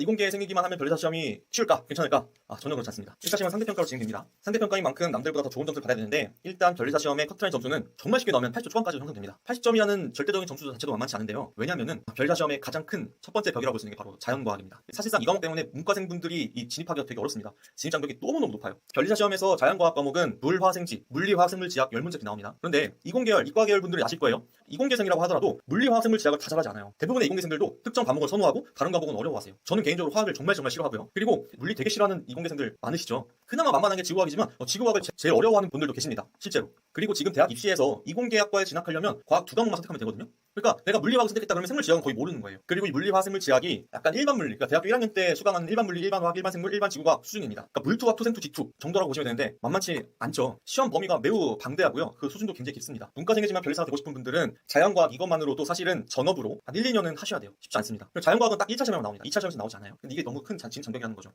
이공계에 생기기만 하면 변리사 시험이 쉬울까? 괜찮을까? 아, 전혀 그렇지 않습니다. 1차 시험은 상대평가로 진행됩니다. 상대평가인 만큼 남들보다 더 좋은 점수를 받아야 되는데 일단 변리사 시험의 커트라인 점수는 정말 쉽게 나오면 80초 초반까지 형성됩니다. 80점이라는 절대적인 점수 자체도 만만치 않은데요. 왜냐하면은 변리사 시험의 가장 큰 첫 번째 벽이라고 볼 수 있는 게 바로 자연과학입니다. 사실상 이 과목 때문에 문과생분들이 이 진입하기가 되게 어렵습니다. 진입 장벽이 너무너무 높아요. 변리사 시험에서 자연과학 과목은 물, 화, 생지, 물리, 화학, 생물, 지학 10문제씩 나옵니다. 그런데 이공계열, 이과계열 분들은 아실 거예요. 이공계생이라고 하더라도 물리, 화학, 생물, 지학을 다 잘하지 않아요. 대부분의 이공계생들도 특정 과목을 선호하고 다른 과목은 어려워하세요. 저는 개인적으로 화학을 정말 정말 싫어하고요. 그리고 물리 되게 싫어하는 이공계생들 많으시죠. 그나마 만만한 게 지구과학이지만 어, 지구과학을 제- 제일 어려워하는 분들도 계십니다. 실제로. 그리고 지금 대학 입시에서 이공계학과에 진학하려면 과학 두 과목만 선택하면 되거든요. 그러니까 내가 물리화학을 선택했다 그러면 생물 지학은 거의 모르는 거예요. 그리고 이 물리화 생물 지학이 약간 일반 물리, 그러니까 대학교 1학년 때 수강하는 일반 물리, 일반 화학, 일반 생물, 일반 지구과학 수준입니다. 그러니까 물투와 투생투 지투 정도라고 보시면 되는데 만만치 않죠. 시험 범위가 매우 방대하고요. 그 수준도 굉장히 깊습니다. 문과생이지만 별사가 되고 싶은 분들은 자연과학 이것만으로도 사실은 전업으로 한 1, 2년은 하셔야 돼요. 쉽지 않습니다. 자연과학은 딱 1차 시험에 나옵니다. 2차 시험에서 나오지 않아요. 근데 이게 너무 큰 잔- 진입 장벽이라는 거죠.